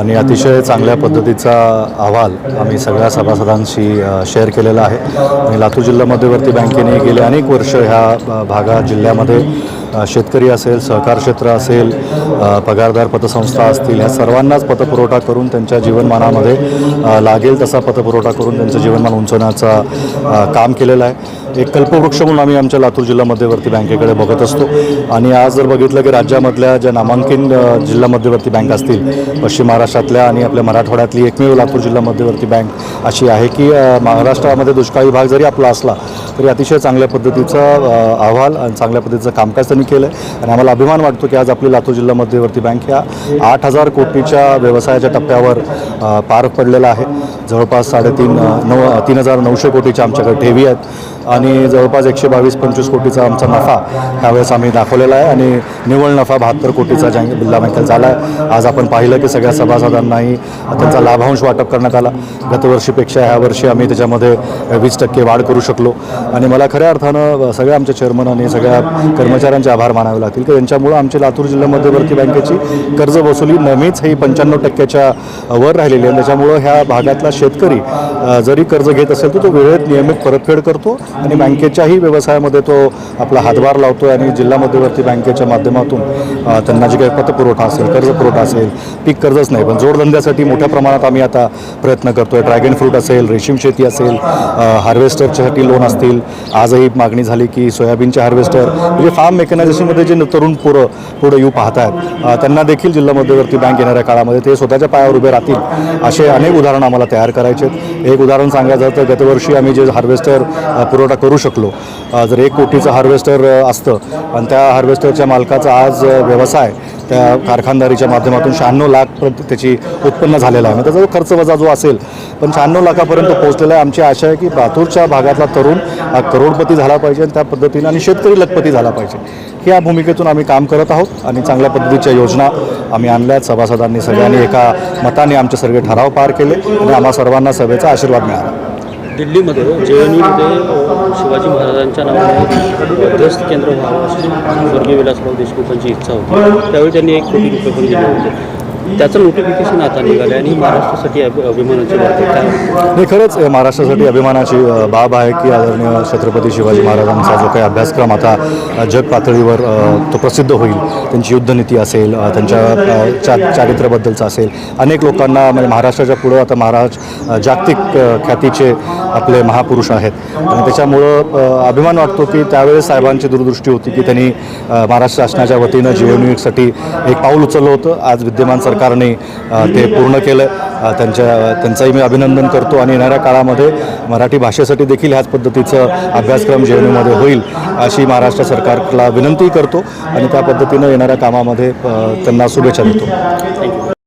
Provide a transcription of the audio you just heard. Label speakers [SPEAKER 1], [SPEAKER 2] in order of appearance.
[SPEAKER 1] आणि अतिशय चांगल्या पद्धतीचा अहवाल आम्ही सगळ्या सभासदांशी शेअर केलेला आहे. आणि लातूर जिल्हा मध्यवर्ती बँकेने गेले अनेक वर्ष ह्या भागात जिल्ह्यामध्ये. शेतकरी असेल सहकार क्षेत्र असेल पगारदार पतसंस्था असतील ह्या सर्वांनाच पतपुरवठा करून त्यांच्या जीवनमानामध्ये लागेल तसा पतपुरवठा करून त्यांचं जीवनमान उंचवण्याचा काम केलेलं आहे. एक कल्पवृक्ष म्हणून आम्ही आमच्या लातूर जिल्हा मध्यवर्ती बँकेकडे बघत असतो. आणि आज जर बघितलं की राज्यामधल्या ज्या नामांकित जिल्हा मध्यवर्ती बँक असतील पश्चिम महाराष्ट्रातल्या आणि आपल्या मराठवाड्यातली एकमेव लातूर जिल्हा मध्यवर्ती बँक अशी आहे की महाराष्ट्रामध्ये दुष्काळी भाग जरी आपला असला तरी अतिशय चांगल्या पद्धतीचा अहवाल आणि चांगल्या पद्धतीचं कामकाज त्यांनी केलं आहे आणि आम्हाला अभिमान वाटतो की आज आपली लातूर जिल्हा मध्यवर्ती बँक ह्या आठ हजार कोटीच्या व्यवसायाच्या टप्प्यावर पार पडलेला आहे. जवळपास साडेतीन नऊ तीन हजार नऊशे कोटीच्या आमच्याकडे ठेवी आहेत. आणि जवळपास एकशे बावीस पंचवीस कोटीचा आमचा नफा त्यावेळेस आम्ही दाखवलेला आहे. आणि निव्वळ नफा बहात्तर कोटीचा जँग जिल्हा बँकेत झाला आहे. आज आपण पाहिलं की सगळ्या सभासदांनाही त्यांचा लाभांश वाटप करण्यात आला. गतवर्षीपेक्षा ह्या वर्षी आम्ही त्याच्यामध्ये वीस टक्के वाढ करू शकलो. आणि मला खऱ्या अर्थानं सगळ्या आमच्या चेअरमन आणि सगळ्या कर्मचाऱ्यांचे आभार मानावे लागतील. की यांच्यामुळं आमची लातूर जिल्हा मध्यवर्ती बँकेची कर्ज वसुली नेहमीच ही पंच्याण्णव टक्क्याच्या वर राहिलेली आहे. त्याच्यामुळं ह्या भागातला शेतकरी जरी कर्ज घेत असेल तर तो वेळेत नियमित परतफेड करतो. आणि बँकेच्याही व्यवसायामध्ये तो आपला हातभार लावतो आहे आणि जिल्हा मध्यवर्ती बँकेच्या माध्यमातून त्यांना जे काही पतपुरवठा असेल कर्ज पुरवठा असेल पीक कर्जच नाही पण जोडधंद्यासाठी मोठ्या प्रमाणात आम्ही आता प्रयत्न करतो आहे ड्रॅगन फ्रूट असेल रेशीम शेती असेल हार्वेस्टरच्यासाठी लोन असतील. आजही मागणी झाली की सोयाबीनचे हार्वेस्टर म्हणजे फार्म मेकनायझेशनमध्ये जे तरुण पुरं पुढे येऊ पाहत आहेत त्यांना देखील जिल्हा मध्यवर्ती बँक येणाऱ्या काळामध्ये ते स्वतःच्या पायावर उभे राहतील असे अनेक उदाहरणं आम्हाला तयार करायचे आहेत एक उदाहरण सांगायचं तर गतवर्षी आम्ही जे हार्वेस्टर पुरवठा करू शकलो. जर एक कोटीचं हार्वेस्टर असतं आणि त्या हार्वेस्टरच्या मालकाचा आज व्यवसाय त्या कारखानदारीच्या माध्यमातून शहाण्णव लाख त्याची उत्पन्न झालेलं आहे. मग त्याचा जो खर्च वजा जो असेल पण शहाण्णव लाखापर्यंत पोहोचलेला आहे. आमची आशा आहे की लातूरच्या भागातला तरुण हा करोडपती झाला पाहिजे आणि त्या पद्धतीने आणि शेतकरी लखपती झाला पाहिजे. ह्या भूमिकेतून आम्ही काम करत आहोत आणि चांगल्या पद्धतीच्या योजना आम्ही आणल्यात. सभासदांनी सगळ्यांनी एका मताने आमचे सगळे ठराव पार केले आणि आम्हा सर्वांना सभेचा आशीर्वाद मिळाला.
[SPEAKER 2] दिल्लीमध्ये जे एन यूमध्ये शिवाजी महाराजांच्या नावाने मध्यस्थ केंद्र व्हावं अशी स्वर्गीय विलासराव देशमुखांची इच्छा होती. त्यावेळी त्यांनी एक कोटी रुपये पण दिले होते. त्याचं नोटिफिकेशन आता निघालं आणि महाराष्ट्रासाठी अभिमानाची बाब आहे.
[SPEAKER 1] नाही खरंच महाराष्ट्रासाठी अभिमानाची बाब आहे की आदरणीय छत्रपती शिवाजी महाराजांचा जो काही अभ्यासक्रम आता जग पातळीवर तो प्रसिद्ध होईल. त्यांची युद्धनीती असेल त्यांच्या चा चारित्र्याबद्दलचं असेल. अनेक लोकांना म्हणजे महाराष्ट्राच्या पुढं आता महाराज जागतिक ख्यातीचे आपले महापुरुष आहेत. आणि त्याच्यामुळं अभिमान वाटतो की त्यावेळेस साहेबांची दूरदृष्टी होती की त्यांनी महाराष्ट्र शासनाच्या वतीनं जीवनयुगसाठी एक पाऊल उचललं होतं. आज विद्यमान सरकारने ते पूर्ण केलं. त्यांच्या त्यांचंही मी अभिनंदन करतो आणि येणाऱ्या काळामध्ये मराठी भाषेसाठी देखील ह्याच पद्धतीचं अभ्यासक्रम जेएनयूमध्ये होईल अशी महाराष्ट्र सरकारला विनंती करतो आणि त्या पद्धतीनं येणाऱ्या कामामध्ये त्यांना शुभेच्छा देतो.